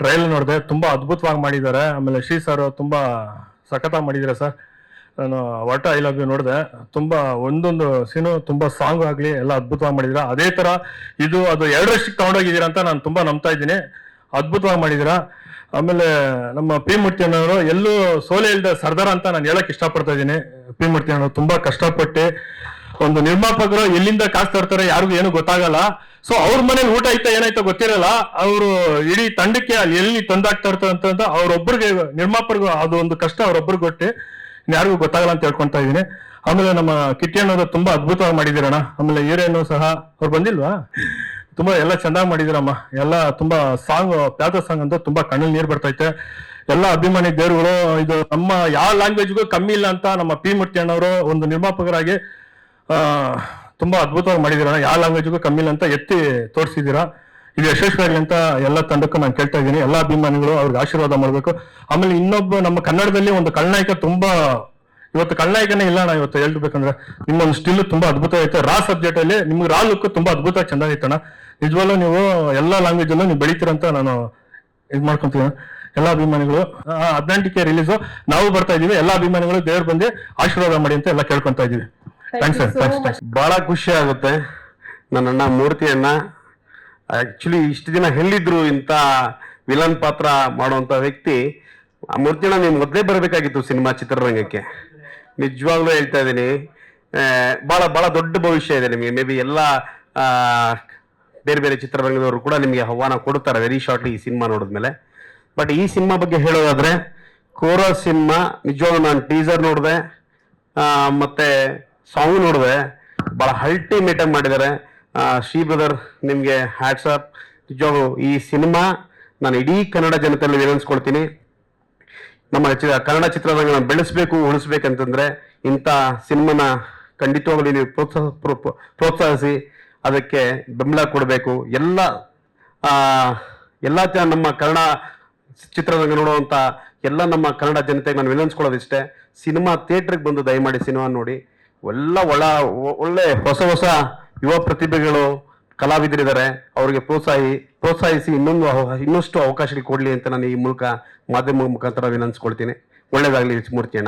Trial ನೋಡಿದೆ, ತುಂಬಾ ಅದ್ಭುತವಾಗಿ ಮಾಡಿದ್ದಾರೆ. ಆಮೇಲೆ ಶ್ರೀ ಸರ್ ತುಂಬಾ ಸಖತ್ತಾಗಿ ಮಾಡಿದ್ದಾರೆ ಸರ್ ನಾನು ವಾಟ ಐ ಲವ್ ಯು ನೋಡಿದೆ, ತುಂಬಾ ಒಂದೊಂದು ಸೀನು ತುಂಬಾ ಸಾಂಗ್ ಆಗ್ಲಿ ಎಲ್ಲ ಅದ್ಭುತವಾಗಿ ಮಾಡಿದ್ದೀರಾ? ಅದೇ ತರ ಇದು ಅದು ಎರಡರಷ್ಟಕ್ಕೆ ತಗೊಂಡೋಗಿದ್ದೀರಾ ಅಂತ ನಾನು ತುಂಬಾ ನಂಬ್ತಾ ಇದ್ದೀನಿ. ಅದ್ಭುತವಾಗಿ ಮಾಡಿದ್ದೀರಾ? ಆಮೇಲೆ ನಮ್ಮ ಪಿ ಮೂರ್ತಿ ಅನ್ನೋರು ಎಲ್ಲೂ ಸೋಲೆ ಇಲ್ಲದೆ ಸರ್ದಾರ್ ಅಂತ ನಾನು ಹೇಳಕ್ ಇಷ್ಟಪಡ್ತಾ ಇದ್ದೀನಿ. ಪಿ ಮೂರ್ತಿ ಅನ್ನೋರು ತುಂಬಾ ಕಷ್ಟಪಟ್ಟು ಒಂದು ನಿರ್ಮಾಪಕರು ಎಲ್ಲಿಂದ ಕಾಸು ತರ್ತಾರೆ ಯಾರಿಗೂ ಏನು ಗೊತ್ತಾಗಲ್ಲ. ಸೊ ಅವ್ರ ಮನೇಲಿ ಊಟ ಐತ ಏನಾಯ್ತೋ ಗೊತ್ತಿರಲ್ಲ. ಅವರು ಇಡೀ ತಂಡಕ್ಕೆ ಅಲ್ಲಿ ಎಲ್ಲಿ ತಂದಾಗ್ತಾ ಇರ್ತಾರೆ ಅಂತ ಅವ್ರೊಬ್ರಿಗೆ ನಿರ್ಮಾಪಕರು ಅದು ಒಂದು ಕಷ್ಟ ಅವ್ರೊಬ್ರಿಗೆ ಕೊಟ್ಟು ಯಾರಿಗೂ ಗೊತ್ತಾಗಲ್ಲ ಅಂತ ಹೇಳ್ಕೊಂತ ಇದೀನಿ ಆಮೇಲೆ ನಮ್ಮ ಕಿಟ್ಟಿ ಅನ್ನೋದು ತುಂಬಾ ಅದ್ಭುತವಾಗಿ ಮಾಡಿದಿರಣ್ಣ ಆಮೇಲೆ ಹೀರೋನು ಸಹ ಅವ್ರು ಬಂದಿಲ್ವಾ? ತುಂಬಾ ಎಲ್ಲ ಚೆನ್ನಾಗಿ ಮಾಡಿದಿರಮ್ಮ ಎಲ್ಲ ತುಂಬಾ ಸಾಂಗ್ ಪ್ಯಾದ ಸಾಂಗ್ ಅಂತ ತುಂಬಾ ಕಣ್ಣಲ್ಲಿ ನೀರು ಬರ್ತೈತೆ ಎಲ್ಲ ಅಭಿಮಾನಿ ದೇವರುಗಳು, ಇದು ನಮ್ಮ ಯಾವ ಲ್ಯಾಂಗ್ವೇಜ್ಗೂ ಕಮ್ಮಿ ಇಲ್ಲ ಅಂತ ನಮ್ಮ ಪಿ ಮೂರ್ತಿ ಅಣ್ಣವರು ಒಂದು ನಿರ್ಮಾಪಕರಾಗಿ ತುಂಬಾ ಅದ್ಭುತವಾಗಿ ಮಾಡಿದಿರಣ್ಣ ಯಾವ ಲ್ಯಾಂಗ್ವೇಜ್ಗೂ ಕಮ್ಮಿ ಇಲ್ಲ ಅಂತ ಎತ್ತಿ ತೋರಿಸಿದ್ದೀರಾ? ಇದು ಯಶಸ್ವಿಯಾಗಲಿ ಅಂತ ಎಲ್ಲ ತಂಡಕ್ಕೂ ನಾನು ಕೇಳ್ತಾ ಇದ್ದೀನಿ. ಎಲ್ಲ ಅಭಿಮಾನಿಗಳು ಅವ್ರಿಗೆ ಆಶೀರ್ವಾದ ಮಾಡಬೇಕು. ಆಮೇಲೆ ಇನ್ನೊಬ್ಬ ನಮ್ಮ ಕನ್ನಡದಲ್ಲಿ ಒಂದು ಖಳನಾಯಕ ತುಂಬಾ, ಇವತ್ತು ಖಳನಾಯಕನೇ ಇಲ್ಲ ನಾ ಇವತ್ತು ಹೇಳ್ಬೇಕಂದ್ರೆ. ನಿಮ್ಮೊಂದು ಸ್ಟಿಲ್ ತುಂಬಾ ಅದ್ಭುತ ಐತೆ. ರಾ ಸಬ್ಜೆಕ್ಟ್ ಅಲ್ಲಿ ನಿಮ್ಗೆ ರಾ ಲುಕ್ ತುಂಬಾ ಅದ್ಭುತ ಚೆನ್ನಾಗೈತಣ್ಣ ನಿಜವಾಗ್ಲೂ ನೀವು ಎಲ್ಲ ಲ್ಯಾಂಗ್ವೇಜ್ ಅಲ್ಲೂ ನೀವು ಬೆಳಿತೀರಂತ ನಾನು ಇದು ಮಾಡ್ಕೊಂತೀನಿ. ಎಲ್ಲ ಅಭಿಮಾನಿಗಳು ಹದಿನೆಂಟಕ್ಕೆ ರಿಲೀಸು ನಾವು ಬರ್ತಾ ಇದೀವಿ ಎಲ್ಲ ಅಭಿಮಾನಿಗಳು ದೇವ್ರು ಬಂದು ಆಶೀರ್ವಾದ ಮಾಡಿ ಅಂತ ಎಲ್ಲ ಕೇಳ್ಕೊಂತ ಇದೀವಿ ಥ್ಯಾಂಕ್ಸ್ ಥ್ಯಾಂಕ್ಸ್ ಬಹಳ ಖುಷಿ ಆಗುತ್ತೆ ನನ್ನ ಅಣ್ಣ ಮೂರ್ತಿ ಅಣ್ಣ ಆಕ್ಚುಲಿ ಇಷ್ಟು ದಿನ ಎಲ್ಲಿದ್ರು ಇಂಥ ವಿಲನ್ ಪಾತ್ರ ಮಾಡುವಂತ ವ್ಯಕ್ತಿ ಆ ಮೂರ್ತಿ ಅಣ್ಣ ನೀವು ಮೊದಲೇ ಬರಬೇಕಾಗಿತ್ತು ಸಿನಿಮಾ ಚಿತ್ರರಂಗಕ್ಕೆ. ನಿಜವಾಗ್ಲೂ ಹೇಳ್ತಾ ಇದ್ದೀನಿ. ಬಹಳ ಬಹಳ ದೊಡ್ಡ ಭವಿಷ್ಯ ಇದೆ ನಿಮಗೆ. ಮೇ ಬಿ ಎಲ್ಲ ಬೇರೆ ಬೇರೆ ಚಿತ್ರರಂಗದವರು ಕೂಡ ನಿಮಗೆ ಆಹ್ವಾನ ಕೊಡ್ತಾರೆ ವೆರಿ ಶಾರ್ಟ್ಲಿ ಈ ಸಿನಿಮಾ ನೋಡಿದ್ಮೇಲೆ. ಬಟ್ ಈ ಸಿನಿಮಾ ಬಗ್ಗೆ ಹೇಳೋದಾದ್ರೆ ಕೋರ ಸಿನಿಮಾ ನಿಜವಾಗ್ಲೂ ನಾನು ಟೀಸರ್ ನೋಡಿದೆ. ಮತ್ತೆ ಸಾಂಗ್ ನೋಡಿದೆ. ಬಹಳ ಅಲ್ಟಿಮೇಟ್ ಆಗಿ ಮಾಡಿದ್ದಾರೆ. ಶ್ರೀ ಬ್ರದರ್ ನಿಮಗೆ ಹ್ಯಾಟ್ಸಪ್ ನಿಜವಾಗ್ಲೂ ಈ ಸಿನಿಮಾ ನಾನು ಇಡೀ ಕನ್ನಡ ಜನತೆಯಲ್ಲಿ ವಿನಂತಿಸ್ಕೊಳ್ತೀನಿ ನಮ್ಮ ಕನ್ನಡ ಚಿತ್ರರಂಗನ ಬೆಳೆಸಬೇಕು, ಉಳಿಸ್ಬೇಕಂತಂದ್ರೆ ಇಂಥ ಸಿನಿಮಾನ ಖಂಡಿತವಾಗ್ಲೂ ನೀವು ಪ್ರೋತ್ಸಾಹ ಪ್ರೋ- ಪ್ರೋ- ಪ್ರೋತ್ಸಾಹಿಸಿ, ಅದಕ್ಕೆ ಬೆಂಬಲ ಕೊಡಬೇಕು. ಎಲ್ಲ ಎಲ್ಲ ನಮ್ಮ ಕನ್ನಡ ಚಿತ್ರರಂಗ ನೋಡುವಂಥ ಎಲ್ಲ ನಮ್ಮ ಕನ್ನಡ ಜನತೆಗೆ ನಾನು ವಿನಂತಿಸ್ಕೊಳ್ಳೋದಿಷ್ಟೇ ಸಿನಿಮಾ ಥಿಯೇಟ್ರಿಗೆ ಬಂದು ದಯಮಾಡಿ ಸಿನಿಮಾ ನೋಡಿ. ಎಲ್ಲ ಒಳ ಒಳ್ಳೆ ಹೊಸ ಹೊಸ ಯುವ ಪ್ರತಿಭೆಗಳು, ಕಲಾವಿದರಿದ್ದಾರೆ. ಅವರಿಗೆ ಪ್ರೋತ್ಸಾಹಿ, ಪ್ರೋತ್ಸಾಹಿಸಿ ಇನ್ನೊಂದು ಇನ್ನಷ್ಟು ಅವಕಾಶಗಳು ಕೊಡಲಿ ಅಂತ ನಾನು ಈ ಮೂಲಕ ಮಾಧ್ಯಮ ಮುಖಾಂತರ ವಿನಂತಿಸ್ಕೊಳ್ತೀನಿ. ಒಳ್ಳೇದಾಗಲಿ, ಮೂರ್ತಿ